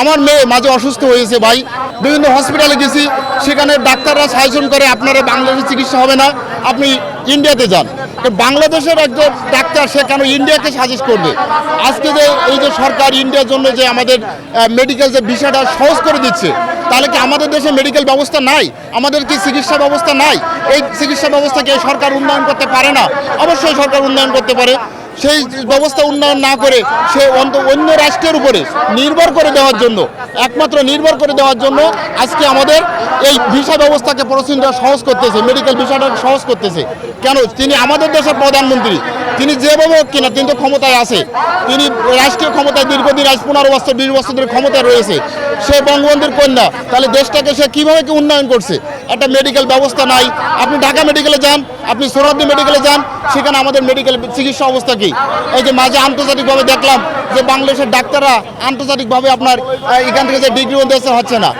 আমার মেয়ে মাঝে অসুস্থ হয়েছে ভাই। বিভিন্ন হসপিটালে গেছি, সেখানে ডাক্তাররা সাজেশন করে আপনারা বাংলাদেশে চিকিৎসা হবে না, আপনি ইন্ডিয়াতে যান। বাংলাদেশের একজন ডাক্তার, সে কেন ইন্ডিয়াকে সাজেস্ট করবে? আজকে যে এই যে সরকার ইন্ডিয়ার জন্য যে আমাদের মেডিকেল যে বিষয়টা সহজ করে দিচ্ছে, তাহলে কি আমাদের দেশে মেডিকেল ব্যবস্থা নাই? আমাদের কি চিকিৎসা ব্যবস্থা নাই? এই চিকিৎসা ব্যবস্থাকে সরকার উন্নয়ন করতে পারে না? অবশ্যই সরকার উন্নয়ন করতে পারে। সেই ব্যবস্থা উন্নয়ন না করে সে অন্ত- অন্য রাষ্ট্রের উপরে নির্ভর করে দেওয়ার জন্য, একমাত্র নির্ভর করে দেওয়ার জন্য আজকে আমাদের এই ভিসা ব্যবস্থাকে প্রসিনটা সহজ করতেছে মেডিকেল ভিসাটাকে সহজ করতেছে। কেন? তিনি আমাদের দেশের প্রধানমন্ত্রী। তিনি যেভাবে হোক কিনা, তিনি তো ক্ষমতায় আছে। তিনি রাষ্ট্রীয় ক্ষমতায় দীর্ঘদিন, আজ পনেরো বছর, বিশ বছর ধরে ক্ষমতায় রয়েছে। সে বঙ্গবন্ধুর কন্যা, তাহলে দেশটাকে সে কীভাবে কি উন্নয়ন করছে? একটা মেডিকেল ব্যবস্থা নাই। আপনি ঢাকা মেডিকেলে যান, আপনি সোহরাদ্দি মেডিকেলে যান, সেখানে আমাদের মেডিকেল চিকিৎসা অবস্থা কি? এই যে মাঝে আন্তর্জাতিকভাবে দেখলাম যে বাংলাদেশের ডাক্তাররা আন্তর্জাতিকভাবে আপনার এখান থেকে যে ডিগ্রি দেশে হচ্ছে না।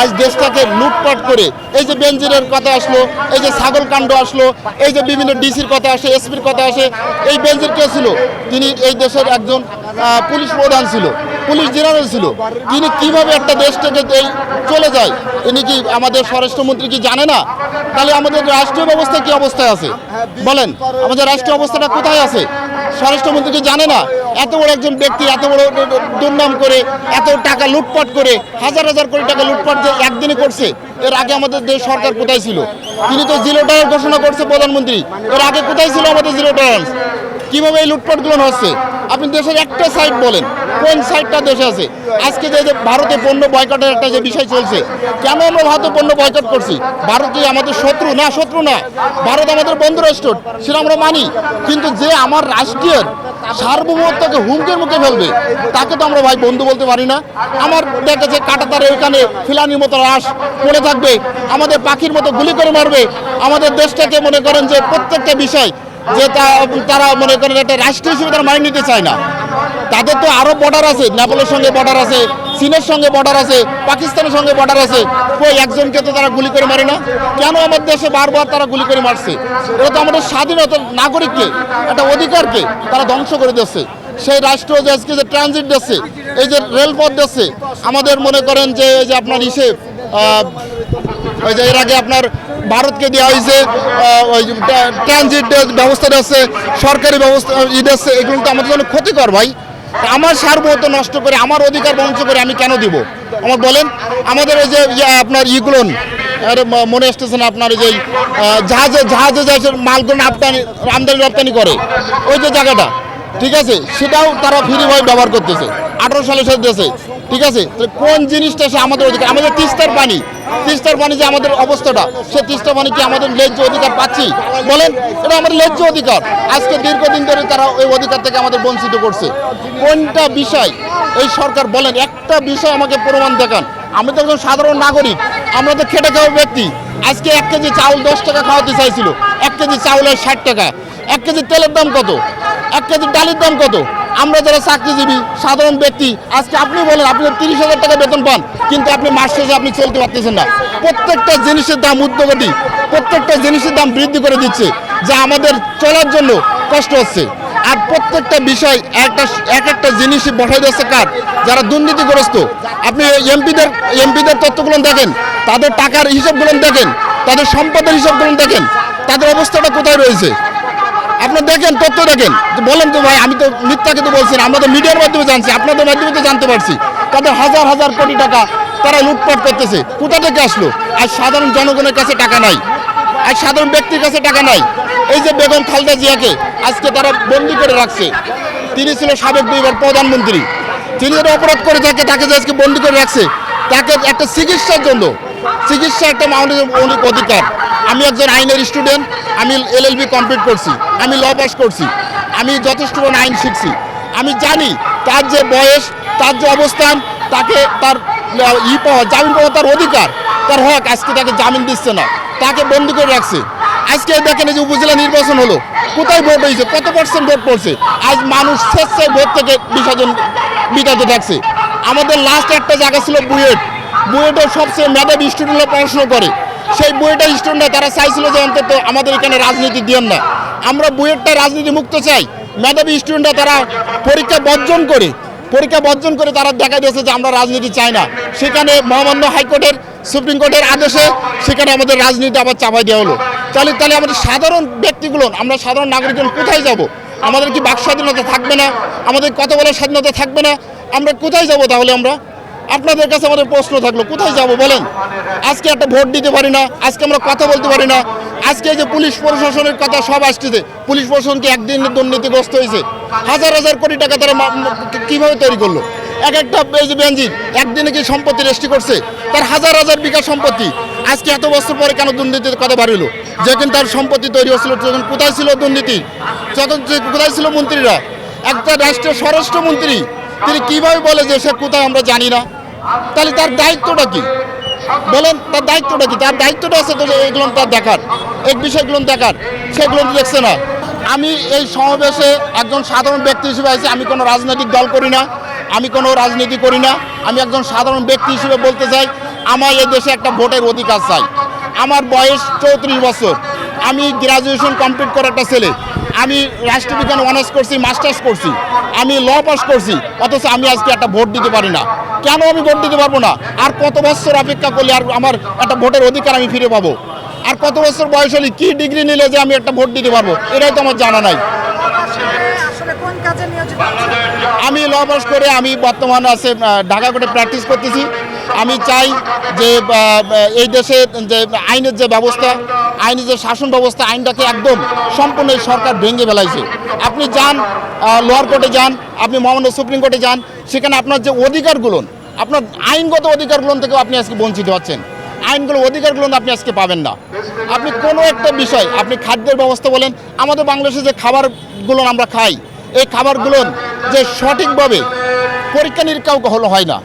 আজ দেশটাকে লুটপাট করে, এই যে বেঞ্জিরের কথা আসলো, এই যে ছাগল কাণ্ড আসলো, এই যে বিভিন্ন ডিসির কথা আসে, এসপির কথা আসে, এই বেঞ্জির কে ছিল? তিনি এই দেশের একজন পুলিশ প্রধান ছিল, পুলিশ জেনারেল ছিল। তিনি কীভাবে একটা দেশ থেকে এই চলে যায়? ইনি কি আমাদের স্বরাষ্ট্রমন্ত্রী কি জানে না? তাহলে আমাদের রাষ্ট্রীয় ব্যবস্থা কি অবস্থায় আছে? বলেন, আমাদের রাষ্ট্রীয় অবস্থাটা কোথায় আছে? স্বরাষ্ট্রমন্ত্রী কি জানে না? এত বড় একজন ব্যক্তি, এত বড় দুর্নাম করে, এত টাকা লুটপাট করে, হাজার হাজার কোটি টাকা লুটপাট যে একদিনে করছে, এর আগে আমাদের দেশ সরকার কোথায় ছিল? তিনি তো জিরো টলারেন্স ঘোষণা করছে প্রধানমন্ত্রী। এর আগে কোথায় ছিল আমাদের জিরো টলারেন্স কীভাবে এই লুটপাটগুলো হচ্ছে? আপনি দেশের একটা সাইড বলেন, কোন সাইডটা দেশে আছে? আজকে যে ভারতে পণ্য বয়কটের একটা যে বিষয় চলছে, কেন আমরা ভারতে পণ্য বয়কট করছি? ভারত আমাদের শত্রু? না শত্রু না। ভারত আমাদের বন্ধু রাষ্ট্র সেটা আমরা মানি। কিন্তু যে আমার রাষ্ট্রের সার্বভৌমত্বকে হুমকির মুখে ফেলবে, তাকে তো আমরা ভাই বন্ধু বলতে পারি না। আমার দেখেছে কাটাতারে ওইখানে ফিলানির মতো রাস পড়ে থাকবে, আমাদের পাখির মতো গুলি করে মারবে। আমাদের দেশটাকে মনে করেন যে প্রত্যেকটা বিষয় যে তারা মনে করেন একটা রাষ্ট্র হিসেবে তারা মাইনে নিতে চায় না। তাদের তো আরও বর্ডার আছে নেপালের সঙ্গে বর্ডার আছে চীনের সঙ্গে বর্ডার আছে পাকিস্তানের সঙ্গে বর্ডার আছে। কই একজনকে তো তারা গুলি করে মারে না? কেন আমাদের দেশে বারবার তারা গুলি করে মারছে? এটা তো আমাদের স্বাধীনতা নাগরিককে একটা অধিকারকে তারা ধ্বংস করে দিচ্ছে সেই রাষ্ট্র যে আজকে যে ট্রানজিট দিচ্ছে এই যে রেলপথ দিচ্ছে আমাদের মনে করেন যে এই যে আপনার আহ, ওই যে এর আগে আপনার ভারতকে দেওয়া হয়েছে ওই ট্রানজিট ব্যবস্থা আছে, সরকারি ব্যবস্থা ই আছে, এগুলো তো আমাদের জন্য ক্ষতিকর ভাই। আমার সার্বভৌমত্ব নষ্ট করে, আমার অধিকার বঞ্চ করে আমি কেন দিব? আমার বলেন, আমাদের ওই যে আপনার ইগুলোন মনে আসতেছে না আপনার যে জাহাজে জাহাজে যে মালগুলো আমদানি আমদানি, রপ্তানি করে, ওই যে জায়গাটা, ঠিক আছে? সেটাও তারা ফ্রিভাবে ব্যবহার করতেছে। আঠারো সালের সাথে ঠিক আছে? কোন জিনিসটা সে আমাদের অধিকার? আমাদের তিস্তার পানি। তিস্তার পানি যে আমাদের অবস্থাটা, সে তিস্তা পানি কি আমাদের ন্যায্য অধিকার পাচ্ছি? বলেন, এটা আমাদের ন্যায্য অধিকার। আজকে দীর্ঘদিন ধরে তারা ওই অধিকার থেকে আমাদের বঞ্চিত করছে। কোনটা বিষয়? এই সরকার বলেন, একটা বিষয় আমাকে প্রমাণ দেখান। আমি তো একজন সাধারণ নাগরিক, আমরা তো খেটে খাওয়া ব্যক্তি। আজকে এক কেজি চাউল দশ টাকা খাওয়াতে চাইছিল, এক কেজি চাউলের ষাট টাকা। এক কেজি তেলের দাম কত? এক কেজি ডালের দাম কত? আমরা যারা চাকরিজীবী, সাধারণ ব্যক্তি, আজকে আপনি বলেন, আপনি তিরিশ হাজার টাকা বেতন পান, কিন্তু আপনি মাস শেষে আপনি চলতে পারতেছেন না। প্রত্যেকটা জিনিসের দাম উদ্যোগতি প্রত্যেকটা জিনিসের দাম বৃদ্ধি করে দিচ্ছে, যা আমাদের চলার জন্য কষ্ট হচ্ছে। আর প্রত্যেকটা বিষয়, একটা, এক একটা জিনিসই বসাই দিচ্ছে কার? যারা দুর্নীতিগ্রস্ত, আপনি এমপিদের এমপিদের তথ্যগুলো দেখেন, তাদের টাকার হিসাবগুলো দেখেন, তাদের সম্পদের হিসাবগুলো দেখেন, তাদের অবস্থাটা কোথায় রয়েছে? আপনি দেখেন, তথ্য দেখেন। তো বলেন তো ভাই, আমি তো মিথ্যা কিন্তু বলছি না, আমরা তো মিডিয়ার মাধ্যমে জানছি, আপনাদের মাধ্যমে তো জানতে পারছি। তাদের হাজার হাজার কোটি টাকা তারা লুটপাট করতেছে। কোথা থেকে আসলো? আর সাধারণ জনগণের কাছে টাকা নাই। আর সাধারণ ব্যক্তির কাছে টাকা নাই। এই যে বেগম খালদা জিয়াকে আজকে তারা বন্দি করে রাখছে। তিনি ছিল সাবেক দুইবার প্রধানমন্ত্রী। তিনি যেটা অপরাধ করে থাকে তাকে যে আজকে বন্দি করে রাখছে, তাকে একটা চিকিৎসার জন্য, চিকিৎসা একটা মৌলিক অধিকার। আমি একজন আইনের স্টুডেন্ট আমি এলএলবি কমপ্লিট করছি, আমি ল পাস করছি, আমি যথেষ্ট আইন শিখছি। আমি জানি তার যে বয়স, তার যে অবস্থান, তাকে তার ই পাওয়া, জামিন পাওয়া তার অধিকার, তার হক। আজকে তাকে জামিন দিচ্ছে না, তাকে বন্দি করে রাখছে। আজকে দেখেন যে উপজেলা নির্বাচন হলো, কোথায় ভোট হয়েছে, কত পার্সেন্ট ভোট পড়ছে? আজ মানুষ স্বেচ্ছায় ভোট থেকে বিসর্জন বিতাতে থাকছে। আমাদের লাস্ট একটা জায়গা ছিল বুয়েট। বুয়েটের সবচেয়ে মেধাবী স্টুডেন্টরা পড়াশোনা করে। সেই বুয়েটের স্টুডেন্টরা তারা চাইছিল যে অন্তত আমাদের এখানে রাজনীতি দিয়েন না। আমরা বুয়েটটা রাজনীতি মুক্ত চাই। মেধাবী স্টুডেন্টরা তারা পরীক্ষা বর্জন করে, পরীক্ষা বর্জন করে তারা দেখা দিয়েছে যে আমরা রাজনীতি চাই না। সেখানে মহামান্য হাইকোর্টের, সুপ্রিম কোর্টের আদেশে সেখানে আমাদের রাজনীতি আবার চাপাই দেওয়া হলো। তাহলে তাহলে আমাদের সাধারণ ব্যক্তিগুলো, আমরা সাধারণ নাগরিকজন কোথায় যাব? আমাদের কি বাক স্বাধীনতা থাকবে না? আমাদের কথা বলার স্বাধীনতা থাকবে না? আমরা কোথায় যাব তাহলে আমরা? আপনাদের কাছে আমাদের প্রশ্ন থাকল, কোথায় যাব বলেন? আজকে একটা ভোট দিতে পারি না, আজকে আমরা কথা বলতে পারি না। আজকে যে পুলিশ প্রশাসনের কথা সব আসতেছে, পুলিশ প্রশাসন কি একদিন দুর্নীতিগ্রস্ত হয়েছে। হাজার হাজার কোটি টাকা তারা কীভাবে তৈরি করল? এক একটা বেঞ্জিন একদিনে কি সম্পত্তি রেস্টি করছে? তার হাজার হাজার বিঘা সম্পত্তি। আজকে এত বছর পরে কেন দুর্নীতির কথা বাড়িল? যখন তার সম্পত্তি তৈরি হচ্ছিল তখন কোথায় ছিল দুর্নীতি? যখন কোথায় ছিল মন্ত্রীরা? একটা রাষ্ট্রের স্বরাষ্ট্রমন্ত্রী, তিনি কীভাবে বলে যে সে কোথায় আমরা জানি না। তাহলে তার দায়িত্বটা কি? বলেন, তার দায়িত্বটা কি? তার দায়িত্বটা আছে তো এগুলো তার দেখার। এই বিষয়গুলো দেখার, সেগুলো দেখছে না। আমি এই সমাবেশে একজন সাধারণ ব্যক্তি হিসেবে আছি, আমি কোনো রাজনৈতিক দল করি না, আমি কোনো রাজনীতি করি না। আমি একজন সাধারণ ব্যক্তি হিসেবে বলতে চাই, আমার এই দেশে একটা ভোটের অধিকার চাই। আমার বয়স চৌত্রিশ বছর। আমি গ্রাজুয়েশন কমপ্লিট করা একটা ছেলে। আমি রাষ্ট্রবিজ্ঞান অনার্স করছি মাস্টার্স করছি। আমি ল পাস করছি, অথচ আমি আজকে একটা ভোট দিতে পারি না। কেন আমি ভোট দিতে পারব না? আর কত বছর অপেক্ষা করলে আর আমার একটা ভোটের অধিকার আমি ফিরে পাবো? আর কত বছর বয়স হলে কি ডিগ্রি নিলে যে আমি একটা ভোট দিতে পারব? এটাই তো আমার জানা নাই? আমি ল পাস করে আমি বর্তমানে আছে ঢাকা কোর্টে প্র্যাকটিস করতেছি। আমি চাই যে এই দেশে যে আইনের যে ব্যবস্থা আইনের যে শাসন ব্যবস্থা, আইনটাকে একদম সম্পূর্ণ এই সরকার ভেঙে ফেলাইছে। আপনি যান লোয়ার কোর্টে যান, আপনি মহামান্য সুপ্রিম কোর্টে যান, সেখানে আপনার যে অধিকারগুলো, আপনার আইনগত অধিকারগুলো থেকেও আপনি আজকে বঞ্চিত হচ্ছেন। আইনগুলো, অধিকারগুলো আপনি আজকে পাবেন না। আপনি কোনো একটা বিষয়, আপনি খাদ্যের ব্যবস্থা বলেন, আমাদের বাংলাদেশে যে খাবারগুলো আমরা খাই, এই খাবারগুলো যে সঠিকভাবে পরীক্ষা নিরীক্ষাও হলো হয় না।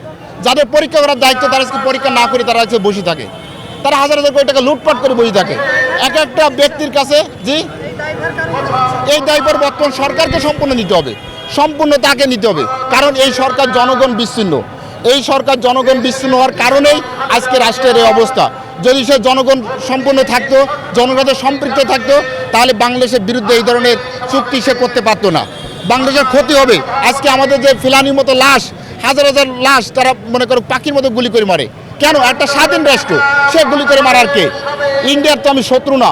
যাদের পরীক্ষা করার দায়িত্ব, তারা আজকে পরীক্ষা না করে তারা আজকে বসে থাকে। তারা হাজার হাজার কোটি টাকা লুটপাট করে বসে থাকে। এক একটা ব্যক্তির কাছে জি, এই দায়ভার বর্তমান সরকারকে সম্পূর্ণ নিতে হবে। সম্পূর্ণ তাকে নিতে হবে। কারণ এই সরকার জনগণ বিচ্ছিন্ন। এই সরকার জনগণ বিচ্ছিন্ন হওয়ার কারণেই আজকে রাষ্ট্রের এই অবস্থা। যদি সে জনগণ সম্পূর্ণ থাকতো, জনগণের সম্পৃক্ত থাকতো, তাহলে বাংলাদেশের বিরুদ্ধে এই ধরনের চুক্তি সে করতে পারতো না। বাংলাদেশের ক্ষতি হবে। আজকে আমাদের যে ফিলানির মতো লাশ, হাজার হাজার লাশ তারা মনে করো পাখির মতো গুলি করে মারে। কেন? একটা স্বাধীন রাষ্ট্র, সে গুলি করে মারার কে? ইন্ডিয়ার তো আমি শত্রু না।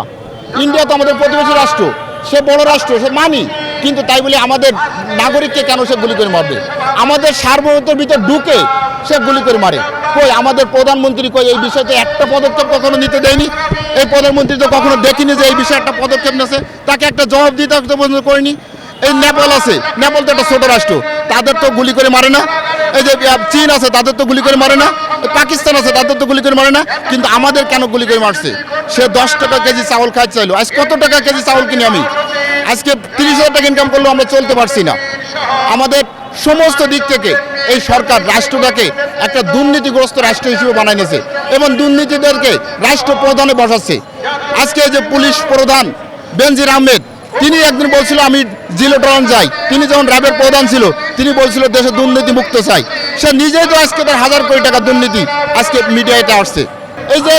ইন্ডিয়া তো আমাদের প্রতিবেশী রাষ্ট্র। সে বড় রাষ্ট্র, সে মানি। কিন্তু তাই বলে আমাদের নাগরিককে কেন সে গুলি করে মারবে? আমাদের সার্বভৌমত্বের ভিতর ঢুকে সে গুলি করে মারে। কই, আমাদের প্রধানমন্ত্রী কই এই বিষয়তে একটা পদক্ষেপ কখনো নিতে দেয়নি? এই প্রধানমন্ত্রী তো কখনো দেখিনি যে এই বিষয়ে একটা পদক্ষেপ নেছে তাকে একটা জবাব দিতে পর্যন্ত করেনি। এই নেপাল আছে। নেপাল তো একটা ছোট রাষ্ট্র। তাদের তো গুলি করে মারে না। এই যে চীন আছে, তাদের তো গুলি করে মারে না। পাকিস্তান আছে, তাদের তো গুলি করে মারে না। কিন্তু আমাদের কেন গুলি করে মারছে? সে দশ টাকা কেজি চাউল খাই চাইলো। আজ কত টাকা কেজি চাউল কিনি আমি? আজকে তিরিশ হাজার টাকা ইনকাম করলেও আমরা চলতে পারছি না। আমাদের সমস্ত দিক থেকে এই সরকার রাষ্ট্রটাকে একটা দুর্নীতিগ্রস্ত রাষ্ট্র হিসেবে বানাই নিয়েছে এবং দুর্নীতিদেরকে রাষ্ট্র প্রধানে বসাচ্ছে। আজকে যে পুলিশ প্রধান বেনজির আহমেদ তিনি একদিন বলছিল, আমি জিলো জিলোটরন যাই তিনি যখন র্যাবের প্রধান ছিল, তিনি বলছিল, দেশে দুর্নীতি মুক্ত চাই। সে নিজেই তো আজকে তার হাজার কোটি টাকা দুর্নীতি আজকে মিডিয়াতে আসছে। এই যে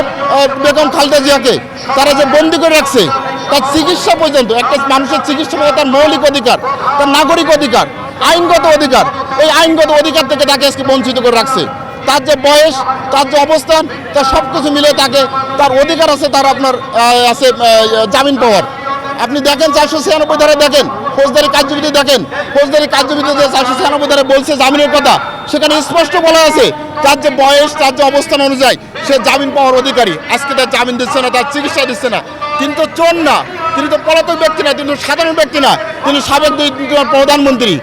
বেগম খালেদা জিয়াকে তারা যে বন্দি করে রাখছে, তার চিকিৎসা পর্যন্ত, একটা মানুষের চিকিৎসা পর্যন্ত তার মৌলিক অধিকার, তার নাগরিক অধিকার, আইনগত অধিকার, এই আইনগত অধিকার থেকে তাকে আজকে বঞ্চিত করে রাখছে। তার যে বয়স, তার যে অবস্থান, তার সব কিছু মিলে তাকে, তার অধিকার আছে, তার আপনার আছে জামিন পাওয়ার। আপনি দেখেন চারশো ছিয়ানব্বই ধারে দেখেন, ফৌজদারি কার্যবিধি দেখেন, ফৌজদারি কার্যবিধিতে চারশো ছিয়ানব্বই ধারে বলছে জামিনের কথা, সেখানে স্পষ্ট বলা আছে, তার যে বয়স, তার যে অবস্থান অনুযায়ী সে জামিন পাওয়ার অধিকারী। আজকে তার জামিন দিচ্ছে না, তার চিকিৎসা দিচ্ছে না। তিনি তো চোর না, তিনি তো পলাতক ব্যক্তি না, তিনি সাধারণ ব্যক্তি না, তিনি সাবেক দুই প্রধানমন্ত্রী।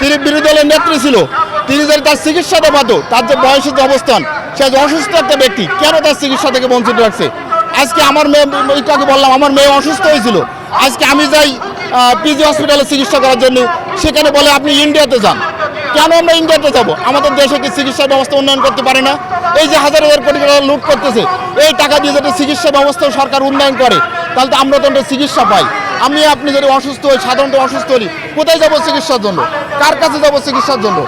তিনি বিরোধী দলের নেত্রী ছিল। তিনি যদি তার চিকিৎসাতে পাত তার যে বয়সের যে অবস্থান, সে যে অসুস্থ একটা ব্যক্তি, কেন তার চিকিৎসা থেকে বঞ্চিত রাখছে? আজকে আমার মেয়ে, এইটাকে বললাম, আমার মেয়ে অসুস্থ হয়েছিল। আজকে আমি যাই পিজি হসপিটালে চিকিৎসা করার জন্য। সেখানে বলে, আপনি ইন্ডিয়াতে যান। কেন আমরা ইন্ডিয়াতে যাব? আমাদের দেশে কি চিকিৎসা ব্যবস্থা উন্নয়ন করতে পারে না? এই যে হাজার হাজার কোটি টাকা লুট করতেছে, এই টাকা দিয়ে যদি চিকিৎসা ব্যবস্থা সরকার উন্নয়ন করে, তাহলে তো আমরা তো চিকিৎসা পাই। আমি আপনি যদি অসুস্থ হই, সাধারণত অসুস্থ হই কোথায় যাব চিকিৎসার জন্য? কার কাছে যাব চিকিৎসার জন্য?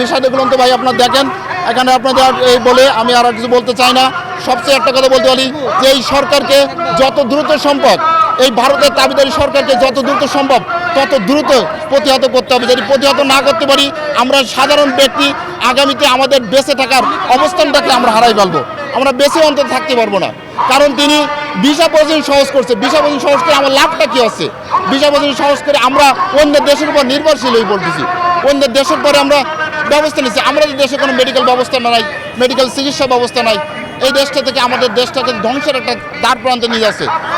বিষয়গুলো তো ভাই আপনার দেখেন। এখানে আপনাদের এই বলে আমি আর কিছু বলতে চাই না। সবচেয়ে একটা কথা বলতে পারি যে, এই সরকারকে যত দ্রুত সম্ভব এই ভারতের দাবিদারি সরকারকে যত দ্রুত সম্ভব, তত দ্রুত প্রতিহত করতে হবে। যদি প্রতিহত না করতে পারি, আমরা সাধারণ ব্যক্তি আগামীতে আমাদের বেঁচে থাকার অবস্থানটাকে আমরা হারাই ফেলব। আমরা বেঁচে অন্তত থাকতে পারব না। কারণ তিনি ভিসা প্রয়োজন সহজ করছে। ভিসা প্রয়োজন সহজ করে আমার লাভটা কি হচ্ছে ভিসা প্রয়োজন সহজ করে আমরা অন্য দেশের উপর নির্ভরশীল হয়ে পড়তেছি। অন্য দেশের পরে আমরা ব্যবস্থা নিচ্ছি। আমাদের দেশে কোনো মেডিকেল ব্যবস্থা নাই মেডিকেল চিকিৎসা ব্যবস্থা নাই। এই দেশটা থেকে আমাদের দেশটাকে ধ্বংসের একটা দ্বার প্রান্তে নিয়ে যাচ্ছে।